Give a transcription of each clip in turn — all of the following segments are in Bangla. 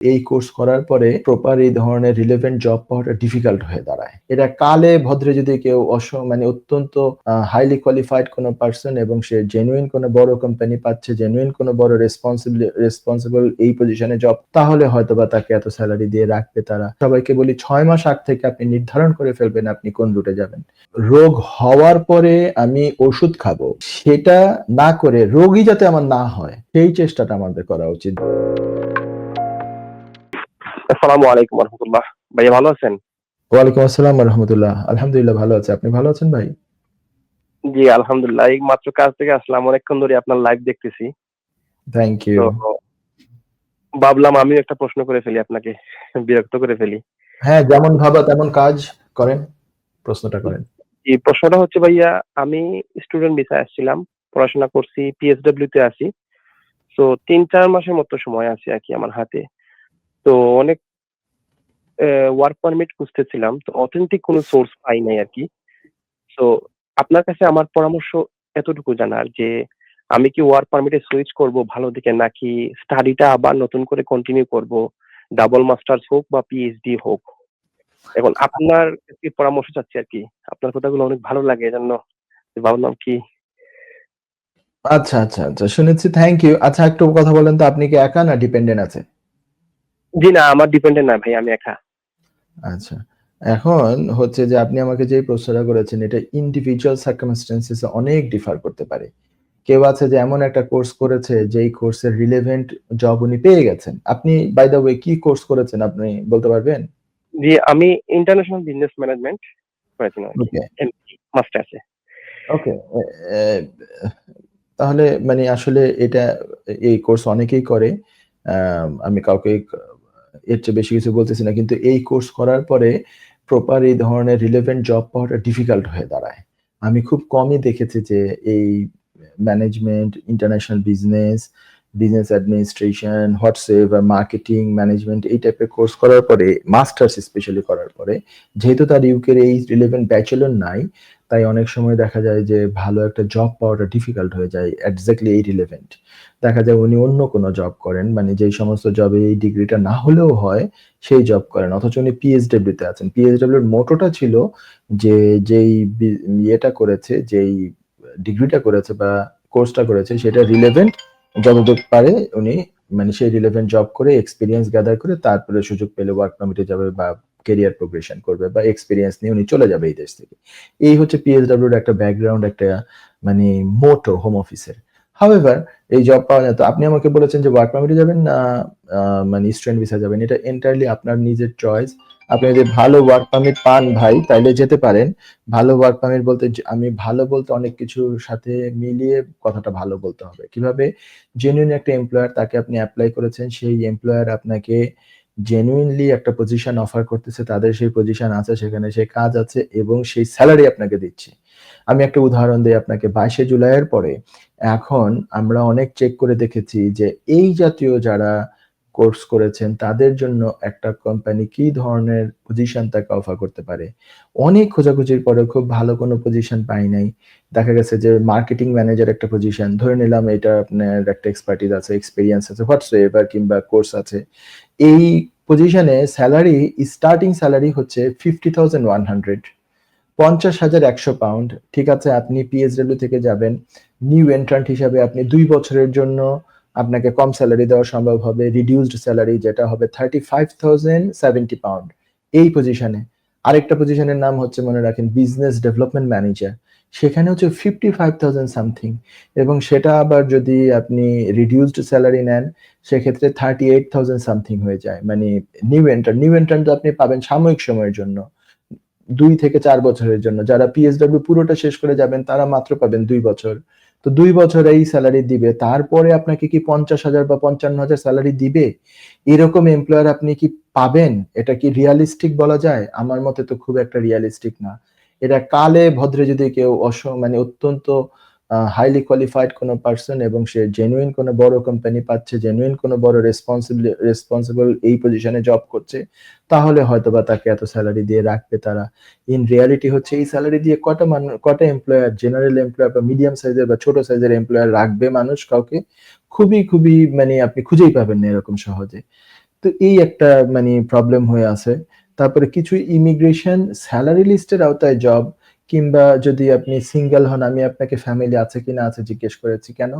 এই কোর্স করার পরে প্রপার এই ধরনের রিলেভেন্ট জব পাওয়াটা ডিফিকাল্ট হয়ে দাঁড়ায়। এটা কালে ভদ্রে যদি কেউ অস মানে অত্যন্ত হাইলি কোয়ালিফাইড কোনো পার্সন এবং সে জেনুইন কোনো বড় কোম্পানি পাচ্ছে জেনুইন কোনো বড় রেসপন্সিবল রেসপন্সিবল এই পজিশনে জব তাহলে হয়তো বা তাকে এত স্যালারি দিয়ে রাখবে তারা। সবাইকে বলি, ছয় মাস আগ থেকে আপনি নির্ধারণ করে ফেলবেন আপনি কোন রুটে যাবেন। রোগ হওয়ার পরে আমি ওষুধ খাব। সেটা না করে রোগী যাতে আমার না হয়, সেই চেষ্টাটা আমাদের করা উচিত। আসসালামু আলাইকুম রহমতুল্লাহ ভাইয়া ভালো আছেন? ওয়ালাইকুম আসসালাম রহমতুল্লাহ আলহামদুলিল্লাহ ভালো আছে। আপনি ভালো আছেন ভাই? জি আলহামদুলিল্লাহ। এই মাত্র কাজ থেকে আসলাম অনেকক্ষণ ধরে আপনার লাইভ দেখতেছি। থ্যাংক ইউ ভাবলাম আমি একটা প্রশ্ন করে ফেলি আপনাকে বিরক্ত করে ফেলি। হ্যাঁ যেমন ভাবা তেমন কাজ করেন প্রশ্নটা করেন। এই প্রশ্নটা হচ্ছে ভাইয়া আমি স্টুডেন্ট ভিসায় আসছিলাম পড়াশোনা করছি পিএসডব্লিউ তে আছি। তো তিন চার মাসের মতো সময় আছে আর কি আমার হাতে। তো অনেক ওয়ার্ক পারমিট খুঁজতেছিলাম, তো অথেন্টিক কোনো সোর্স পাই নাই আর কি। তো আপনার কাছে আমার পরামর্শ এতটুকু জানার যে, আমি কি ওয়ার্ক পারমিটে সুইচ করব ভালো দিকে নাকি স্টাডিটা আবার নতুন করে কন্টিনিউ করব ডাবল মাস্টার্স হোক বা পিএইচডি হোক? এখন আপনার কি পরামর্শ চাচ্ছি আর কি? আপনার কথাগুলো অনেক ভালো লাগে এজন্য ভাবলাম কি আচ্ছা আচ্ছা আচ্ছা শুনেছি থ্যাংক ইউ আচ্ছা একটু কথা বলেন তো, আপনি কি একা না ডিপেন্ডেন্ট আছে জি না আমার ডিপেন্ডেন্ট না ভাই আমি একা। আচ্ছা এখন হচ্ছে যে আপনি আমাকে যে প্রশ্নটা করেছেন এটা ইন্ডিভিজুয়াল সার্কামস্টেন্সেস অনেক ডিফার করতে পারে। কেউ আছে যে এমন একটা কোর্স করেছে যেই কোর্সের রিলেভেন্ট জব উনি পেয়ে গেছেন। আপনি বাই দ্য ওয়ে কি কোর্স করেছেন আপনি বলতে পারবেন? জি আমি ইন্টারন্যাশনাল বিজনেস ম্যানেজমেন্ট করেছিলাম ওকে মাস্টার্সে ওকে তাহলে মানে আসলে এটা এই কোর্স অনেকেই করে। আমি কাউকে এর চেয়ে বেশি কিছু বলতেছি না। কিন্তু এই কোর্স করার পরে প্রপার এই ধরনের রিলেভেন্ট জব পাওয়াটা ডিফিকাল্ট হয়ে দাঁড়ায়। আমি খুব কমই দেখেছি যে এই management international business business administration WhatsApp marketing management এই টাইপের কোর্স করার পরে মাস্টার্স স্পেশালি করার পরে, যেহেতু তার ইউকের এই রিলেভেন্ট ব্যাচেলর নাই তাই অনেক সময় দেখা যায় যে ভালো একটা জব পাওয়াটা ডিফিকাল্ট হয়ে যায় এক্স্যাক্টলি এই রিলেভেন্ট দেখা যায় উনি অন্য কোনো জব করেন মানে যেই সমস্ত জবে এই ডিগ্রিটা না হলেও হয়, সেই জব করেন। অথচ উনি পিএইচডব্লিউ তে আছেন। পিএইচডব্লিউর মোটোটা ছিল যে যেই ইয়েটা করেছে, যেই ডিগ্রিটা করেছে বা কোর্সটা করেছে, সেটা রিলেভেন্ট যতটুক পারে উনি মানে সেই রিলেভেন্ট জব করে এক্সপিরিয়েন্স গ্যাদার করে তারপরে সুযোগ পেলে ওয়ার্ক পারমিটে যাবে বা কেরিয়ার প্রোগ্রেশন করবে বা এক্সপিরিয়েন্স নিয়ে উনি চলে যাবে এই দেশ থেকে। এই হচ্ছে পিএসডব্লিউর একটা ব্যাকগ্রাউন্ড একটা মানে মোটো হোম অফিসের হাউএভার এই জব পাওয়া যায় তো, আপনি আমাকে বলেছেন যে ওয়ার্ক পারমিটে যাবেন না মানে স্টুডেন্ট ভিসা যাবেন? এটা এন্টারলি আপনার নিজের চয়েস আপনি যদি ভালো ওয়ার্ক পারমিট পান ভাই, তাইলে যেতে পারেন। ভালো ওয়ার্ক পারমিট বলতে আমি ভালো বলতে অনেক কিছুর সাথে মিলিয়ে কথাটা ভালো বলতে হবে। কীভাবে? জেনুইন একটা এমপ্লয়ার তাকে আপনি অ্যাপ্লাই করেছেন, সেই এমপ্লয়ার আপনাকে জেনুইনলি একটা পজিশন অফার করতেছে, তাদের সেই পজিশন আছে, সেখানে সেই কাজ আছে এবং সেই স্যালারি আপনাকে দিচ্ছে। আমি একটা উদাহরণ দিই আপনাকে, বাইশে জুলাইয়ের পরে এখন আমরা অনেক চেক করে দেখেছি যে এই জাতীয় যারা কোর্স করেছেন, তাদের জন্য একটা কোম্পানি কি ধরনের পজিশন তাকে অফার করতে পারে? অনেক খোঁজাখুঁজির পরে খুব ভালো কোনো পজিশন পাই নাই। দেখা গেছে যে মার্কেটিং ম্যানেজার একটা পজিশন ধরে নিলাম এটা আপনার একটা এক্সপার্টিস আছে এক্সপিরিয়েন্স আছে হোয়াটসঅ্যাপ কিংবা কোর্স আছে। এই পজিশনে স্যালারি স্টার্টিং স্যালারি হচ্ছে ফিফটি থাউজেন্ড ওয়ান হান্ড্রেড পঞ্চাশ হাজার একশো পাউন্ড ঠিক আছে, আপনি পিএসডব্লিউ থেকে যাবেন। নিউ এন্ট্রান্ট হিসাবে আপনি দুই বছরের জন্য আপনাকে কম স্যালারি দেওয়া সম্ভব হবে। রিডিউসড স্যালারি যেটা হবে thirty five thousand seventy pound এই পজিশনে আরেকটা পজিশনের নাম হচ্ছে, মনে রাখেন বিজনেস ডেভেলপমেন্ট ম্যানেজার সেখানে হচ্ছে ফিফটি ফাইভ থাউজেন্ড সামথিং এবং সেটা আবার যদি আপনি রিডিউসড স্যালারি নেন, সেক্ষেত্রে থার্টি এইট থাউজেন্ড সামথিং হয়ে যায়। মানে নিউ এন্টার নিউ এন্টার তো আপনি পাবেন সাময়িক সময়ের জন্য, দুই থেকে চার বছরের জন্য। যারা পিএসডব্লিউ পুরোটা শেষ করে যাবেন, তারা মাত্র পাবেন দুই বছর। তো দুই বছর এই স্যালারি দিবে, তারপরে আপনাকে কি পঞ্চাশ হাজার বা পঞ্চান্ন হাজার স্যালারি দিবে? এরকম এমপ্লয়ার আপনি কি পাবেন? এটা কি রিয়ালিস্টিক বলা যায়? আমার মতে তো খুব একটা রিয়ালিস্টিক না। এটা কালে ভদ্রে যদি কেউ অস মানে অত্যন্ত হাইলি কোয়ালিফাইড কোনো পার্সন এবং সে জেনুইন কোনো বড় কোম্পানি পাচ্ছে জেনুইন কোনো বড় রেসপন্সিবল রেসপন্সিবল এই পজিশনে জব করছে, তাহলে হয়তোবা তাকে এত স্যালারি দিয়ে রাখবে তারা। ইন রিয়ালিটি হচ্ছে এই স্যালারি দিয়ে কটা মানুষ কটা এমপ্লয়ার জেনারেল এমপ্লয়ার বা মিডিয়াম সাইজের বা ছোট সাইজের এমপ্লয়ার রাখবে মানুষ কাউকে? খুবই খুবই মানে আপনি খুঁজেই পাবেন না এরকম সহজে। তো এই একটা মানে প্রবলেম হয়ে আছে। তারপরে কিছু ইমিগ্রেশন স্যালারি লিস্টের আওতায় জব কিংবা যদি আপনি সিঙ্গেল হন, আমি আপনাকে ফ্যামিলি আছে কিনা আছে জিজ্ঞেস করেছি কেন?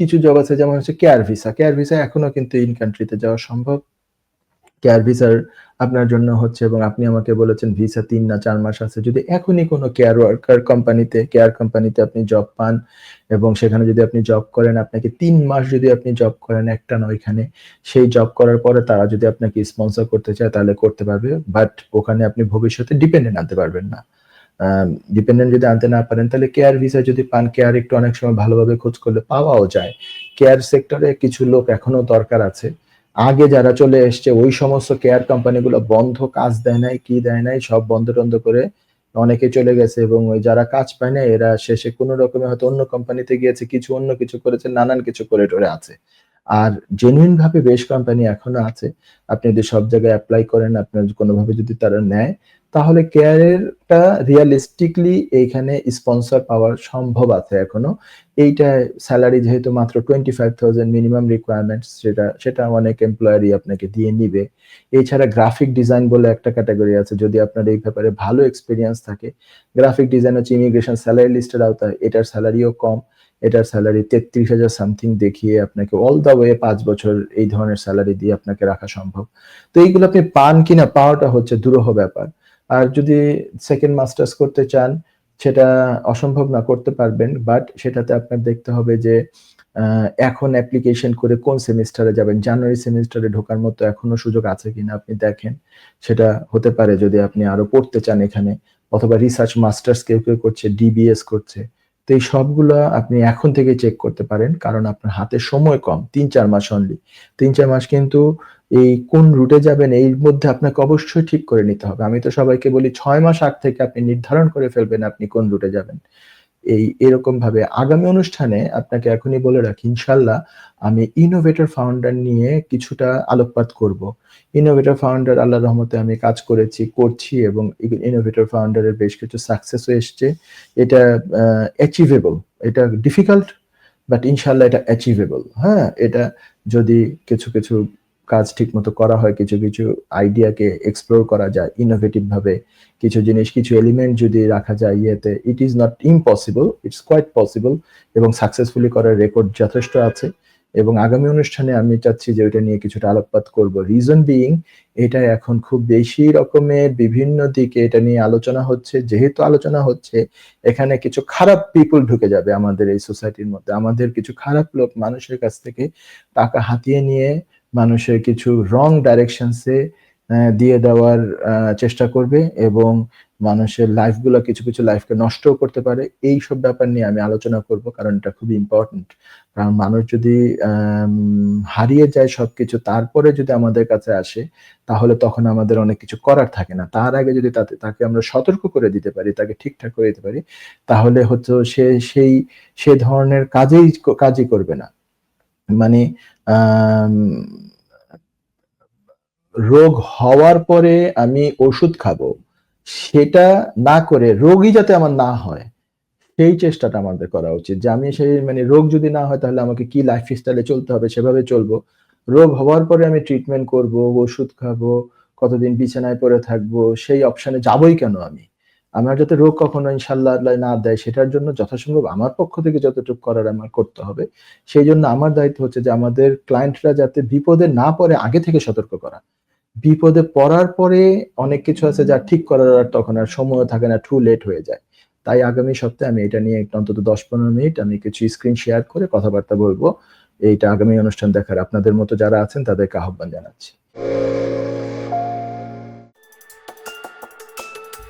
কিছু জব আছে, যেমন হচ্ছে কেয়ার ভিসা কেয়ার ভিসা এখনও কিন্তু ইন কান্ট্রিতে যাওয়া সম্ভব। কেয়ার ভিসার আপনার জন্য হচ্ছে এবং আপনি আমাকে বলেছেন ভিসা তিন না চার মাস আছে। যদি এখনই কোনো কেয়ার ওয়ার্কার কোম্পানিতে কেয়ার কোম্পানিতে আপনি জব পান এবং সেখানে যদি আপনি জব করেন, আপনাকে তিন মাস যদি আপনি জব করেন, একটা না ওইখানে, সেই জব করার পরে তারা যদি আপনাকে স্পন্সর করতে চায়, তাহলে করতে পারবে। বাট ওখানে আপনি ভবিষ্যতে ডিপেন্ডেন্ট আনতে পারবেন না। ডিপেন্ডেন্ট যদি আনতে না পারেন, তাহলে কেয়ার ভিসা যদি পান কেয়ার একটু অনেক সময় ভালোভাবে খোঁজ করলে পাওয়াও যায়। কেয়ার সেক্টরে কিছু লোক এখনও দরকার আছে। আগে যারা চলে এসছে, ওই সমস্ত কেয়ার কোম্পানিগুলো বন্ধ, কাজ দেয় নাই, কি দেয় নাই, সব বন্ধ টন্ধ করে অনেকে চলে গেছে এবং ওই যারা কাজ পায় না এরা শেষে কোনো রকমে হয়তো অন্য কোম্পানিতে গিয়েছে, কিছু অন্য কিছু করেছে, নানান কিছু করে টরে আছে। আর জেনুইন ভাবে বেশ কোম্পানি এখনও আছে। আপনি যদি সব জায়গায় অ্যাপ্লাই করেন, আপনার কোনোভাবে যদি তারা নেয় তাহলে কেয়ারেরটা রিয়ালিস্টিকলি এইখানে স্পন্সর পাওয়ার সম্ভব আছে এখনও। এইটা স্যালারি যেহেতু মাত্র twenty five thousand minimum requirements সেটা সেটা অনেক এমপ্লয়ারই আপনাকে দিয়ে নিবে। এছাড়া গ্রাফিক ডিজাইন বলে একটা ক্যাটাগরি আছে, যদি আপনার এই ব্যাপারে ভালো এক্সপিরিয়েন্স থাকে। গ্রাফিক ডিজাইন হচ্ছে ইমিগ্রেশন স্যালারি লিস্টের আওতায়, এটার স্যালারিও কম। এটার স্যালারি তেত্রিশ হাজার সামথিং দেখিয়ে আপনাকে অল দ্য ওয়ে পাঁচ বছর এই ধরনের স্যালারি দিয়ে আপনাকে রাখা সম্ভব। তো এইগুলো আপনি পান কিনা, পাওয়াটা হচ্ছে দুরূহ ব্যাপার। আর যদি সেকেন্ড মাস্টার্স করতে চান, সেটা অসম্ভব না, করতে পারবেন। বাট সেটাতে আপনার দেখতে হবে যে এখন অ্যাপ্লিকেশন করে কোন সেমিস্টারে যাবেন? জানুয়ারি সেমিস্টারে ঢোকার মতো এখনও সুযোগ আছে কিনা আপনি দেখেন। সেটা হতে পারে যদি আপনি আরও পড়তে চান এখানে, অথবা রিসার্চ মাস্টার্স কেউ কেউ করছে ডিবিএস করছে। তো এই সবগুলো আপনি এখন থেকে চেক করতে পারেন, কারণ আপনার হাতে সময় কম, তিন চার মাস অনলি তিন চার মাস কিন্তু এই কোন রুটে যাবেন এই মধ্যে আপনাকে অবশ্যই ঠিক করে নিতে হবে। আমি তো সবাইকে বলি, ছয় মাস আগ থেকে আপনি নির্ধারণ করে ফেলবেন আপনি কোন রুটে যাবেন। এই এরকম ভাবে আগামী অনুষ্ঠানে আপনাকে এখনই বলে রাখি ইনশাল্লাহ আমি ইনোভেটর ফাউন্ডার নিয়ে কিছুটা আলোকপাত করব। ইনোভেটর ফাউন্ডার আল্লাহ রহমতে আমি কাজ করেছি, করছি এবং ইনোভেটর ফাউন্ডারের বেশ কিছু সাকসেসও এসছে। এটা অ্যাচিভেবল এটা ডিফিকাল্ট বাট ইনশাল্লাহ এটা অ্যাচিভেবল হ্যাঁ এটা যদি কিছু কিছু কাজ ঠিক মতো করা হয়, কিছু কিছু আইডিয়াকে এক্সপ্লোর করা যায় ইনোভেটিভ ভাবে কিছু জিনিস, কিছু এলিমেন্ট যদি রাখা যায় ইয়েতে it is not impossible it's quite possible এবং সাকসেসফুলি করার রেকর্ড যথেষ্ট আছে এবং আগামী অনুষ্ঠানে আমি চাচ্ছি যে ওইটা নিয়ে কিছুটা আলোকপাত করব। রিজন বিইং এটা এখন খুব বেশি রকমের বিভিন্ন দিকে এটা নিয়ে আলোচনা হচ্ছে, যেহেতু আলোচনা হচ্ছে, এখানে কিছু খারাপ পিপুল ঢুকে যাবে আমাদের এই সোসাইটির মধ্যে। আমাদের কিছু খারাপ লোক মানুষের কাছ থেকে টাকা হাতিয়ে নিয়ে মানুষের কিছু রং ডাইরেকশনসে দিয়ে দেওয়ার চেষ্টা করবে এবং মানুষের লাইফগুলো কিছু কিছু লাইফকে নষ্টও করতে পারে। এই সব ব্যাপার নিয়ে আমি আলোচনা করব কারণ এটা খুবই ইম্পর্টেন্ট কারণ মানুষ যদি হারিয়ে যায় সবকিছু, তারপরে যদি আমাদের কাছে আসে, তাহলে তখন আমাদের অনেক কিছু করার থাকে না। তার আগে যদি তাতে, তাকে আমরা সতর্ক করে দিতে পারি, তাকে ঠিকঠাক করে দিতে পারি, তাহলে হচ্ছে সে, সেই, সে ধরনের কাজেই, কাজই করবে না। মানে রোগ হওয়ার পরে আমি ওষুধ খাব। সেটা না করে রোগই যাতে আমার না হয়, সেই চেষ্টাটা আমাদের করা উচিত। যে আমি সেই মানে রোগ যদি না হয়, তাহলে আমাকে কি লাইফ স্টাইলে চলতে হবে, সেভাবে চলবো। রোগ হওয়ার পরে আমি ট্রিটমেন্ট করব, ওষুধ খাব, কতদিন বিছানায় পড়ে থাকব, সেই অপশানে যাবই কেন আমি? আমার যাতে রোগ কখনো ইনশাল্লাহ আল্লাহ না দেয়, সেটার জন্য যথাসম্ভব আমার পক্ষ থেকে যতটুকু করার আমার করতে হবে। সেই জন্য আমার দায়িত্ব হচ্ছে যে আমাদের ক্লায়েন্টরা যাতে বিপদে না পড়ে, আগে থেকে সতর্ক করা। বিপদে পড়ার পরে অনেক কিছু আছে যা ঠিক করার আর তখন আর সময় থাকে না টু লেট হয়ে যায়। তাই আগামী সপ্তাহে আমি এটা নিয়ে অন্তত দশ পনেরো মিনিট আমি কিছু স্ক্রিন শেয়ার করে কথাবার্তা বলব। এইটা আগামী অনুষ্ঠান দেখার আপনাদের মতো যারা আছেন তাদেরকে আহ্বান জানাচ্ছি।